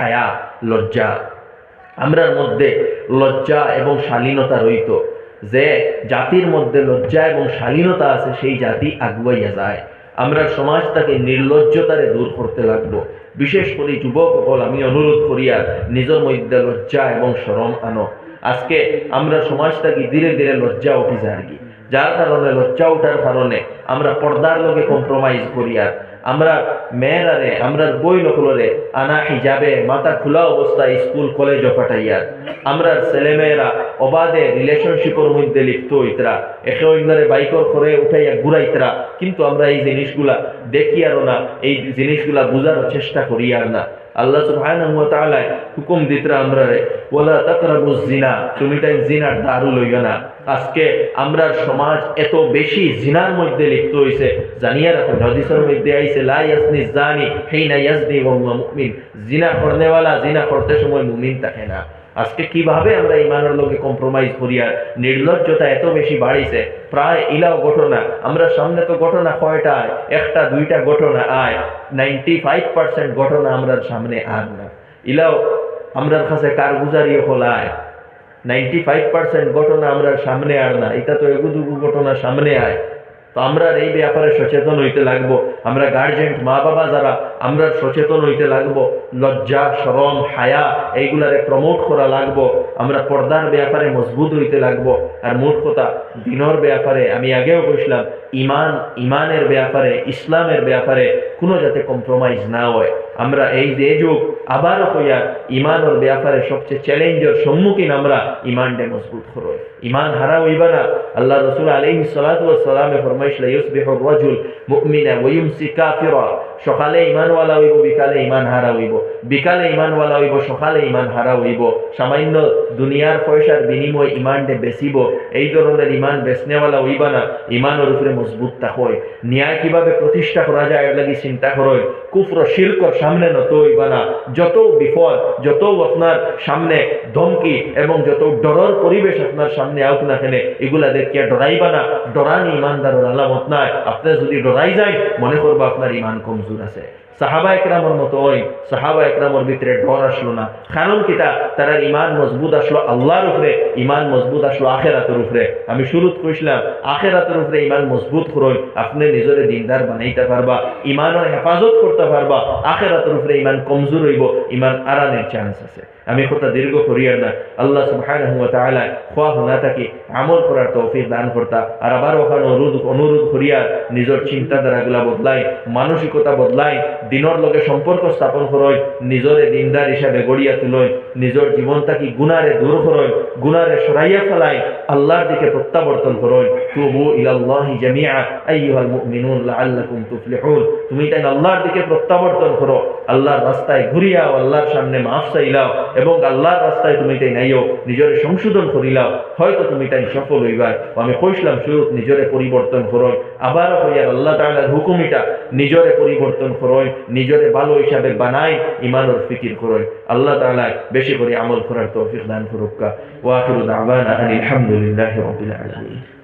হায়া লজ্জা। আমরার মধ্যে লজ্জা এবং শালীনতা রইত যে জাতির মধ্যে লজ্জা এবং শালীনতা আছে, সেই জাতি আগুয়াইয়া যায়। আমরা সমাজটাকে নির্লজ্জতারে দূর করতে লাগবো। বিশেষ করে যুবক সকল আমি অনুরোধ করিয়া নিজের মধ্যে লজ্জা এবং শরম আনো। আজকে আমরা সমাজটাকে ধীরে ধীরে লজ্জা উঠি যায় আর কি। যার কারণে লজ্জা উঠার কারণে আমরা পর্দার লগে কম্প্রোমাইজ করি আর আমরা মেয়েরারে, আমরা বই নকলরে, আনা হিজাবে, মাথা খোলা অবস্থায় স্কুল, কলেজ পাঠাইয়ার আমরা ছেলেমেয়েরা অবাধে রিলেশনশিপের মধ্যে লিপ্ত হইতরা, একে অন্যরে বাইকর করে উঠাইয়া ঘুরাইতরা। কিন্তু আমরা এই জিনিসগুলা দেখি আরও না, এই জিনিসগুলা বুঝার চেষ্টা করি আর না। আল্লাহ সুবহানাহু ওয়া তাআলা হুকুম দিতরা আমরা রে ওয়ালা তাকরাবুজ জিনা তুমি তাই জিনার দারু লইও না। আজকে আমরা সমাজ এত বেশি জিনার মধ্যে লিপ্ত হইছে, জানিয়া রাখুন, হাদিসের মধ্যে আইছে লা ইয়াসনি জানি হিনা ইয়াসনি ওয়া মুমিন। জিনা করনেওয়ালা জিনা করতে সময় মুমিন থাকে না। আজকে কীভাবে আমরা ইমানের লোকে কম্প্রোমাইজ করি আর নির্লজ্জতা এত বেশি বাড়িছে? প্রায় ইলাও ঘটনা। আমরা সামনে তো ঘটনা কয়টা আয় একটা, দুইটা ঘটনা আয়। নাইনটি ফাইভ পার্সেন্ট ঘটনা আমরা সামনে আর না। ইলাও আমরার কাছে কারগুজারি হলায় নাইনটি ফাইভ পার্সেন্ট ঘটনা আমরা সামনে আর না। এটা তো এগুদুগু ঘটনা সামনে আয়। তো আমরা এই ব্যাপারে সচেতন হইতে লাগবো। আমরা গার্জেন্ট মা বাবা যারা, আমরা সচেতন হইতে লাগবো। লজ্জা, শরম, হায়া, এইগুলারে প্রমোট করা লাগবো। আমরা পর্দার ব্যাপারে মজবুত হইতে লাগবো। আর মোট কথা দিনর ব্যাপারে আমি আগেও কইছিলাম, ইমান, ইমানের ব্যাপারে, ইসলামের ব্যাপারে কোনো যাতে কম্প্রোমাইজ না হয়। আমরা এই যে যুগ, আবারও হইয়া ইমানের ব্যাপারে সবচেয়ে চ্যালেঞ্জের সম্মুখীন আমরা ইমানটা মজবুত করো ইমান হারা হইবা না। আল্লাহ রসুল আলাইহি সালাতু সালামে ফরমাইছিল ইউসবিহু রাজুল মুমিনা ওয়া ইউমসি কাফিরা সকালে ইমানওয়ালা হইব, বিকালে ইমান হারা হইব। বিকালে ইমানওয়ালা হইব, সকালে ইমান হারা হইব। সামান্য দুনিয়ার পয়সার বিনিময় ইমানটে বেচিব, এই ধরনের ইমান বেচনেওয়ালা হইবা না। ইমানের উপরে মজবুত হয় ন্যায় কীভাবে প্রতিষ্ঠা করা যায় এর লাগি চিন্তা করই কুফর শিরকর সামনে নত হইবা না। যত বিপদ, যত আপনার সামনে ধমকি এবং যত ডরর পরিবেশ আপনার সামনে আউক না কেনে, এগুলা দেখিয়া ডরাইবা না। ডরানি ইমানদারের আলামত নাই। আপনার যদি ডরাই যায় মনে করব আপনার ইমান কমজোর। আছে। সাহাবা একরামর মতো ওই সাহাবা একরামর ভিতরে ঢর আসলো না। কারণ কিতা তারা ইমান মজবুত আসলো আল্লাহর উপরে ইমান মজবুত আসলো আখেরাতের উপরে। আমি শুরুত কইছিলাম, আখেরাতের উপরে ইমান মজবুত করুন, আপনি নিজরে দিনদার বানাইতে পারবা ইমানের হেফাজত করতে পারবা, আখেরাতের উপরে ইমান কমজোর হইব ইমান আরানের চান্স আছে। আমি কথা দীর্ঘ করিয়ার না। আল্লাহ তাআলা খোয়া হুনা থাকি আমল করার তৌফিক দান করতা। আর আবার ওখানে অনুরোধ অনুরোধ করিয়া নিজের চিন্তাধারাগুলা বদলাই, মানসিকতা বদলাই, দিনের লগে সম্পর্ক স্থাপন করই, নিজরে দিনদার হিসাবে গড়িয়া তুলই, নিজের জীবনটাকে গুনারে দূর করই, গুনারে সরাইয়া ফেলাই, আল্লাহর দিকে প্রত্যাবর্তন করই। তুবু ইলাল্লাহি তুমি তাই আল্লাহর দিকে প্রত্যাবর্তন করো। আল্লাহর রাস্তায় ঘুরিয়াও আল্লাহর সামনে মাফ চাইলাও এবং আল্লাহর রাস্তায় তুমি তাই নাইও, নিজরে সংশোধন করিলাও। হয়তো তুমি তাই সফল হইবার আমি কইসলাম শুরু নিজরে পরিবর্তন করই। আবারও হইয়ার আল্লাহ তাআলার হুকুমিটা নিজরে পরিবর্তন করই, নিজরে ভালো হিসাবে বানাই ইমানের ফিকির করই। আল্লাহ তাআলা বেশি করে আমল করার তৌফিক দান করুক ওয়া আখিরু দাওয়ানা আনিল হামদুলিল্লাহি রাব্বিল আলামিন।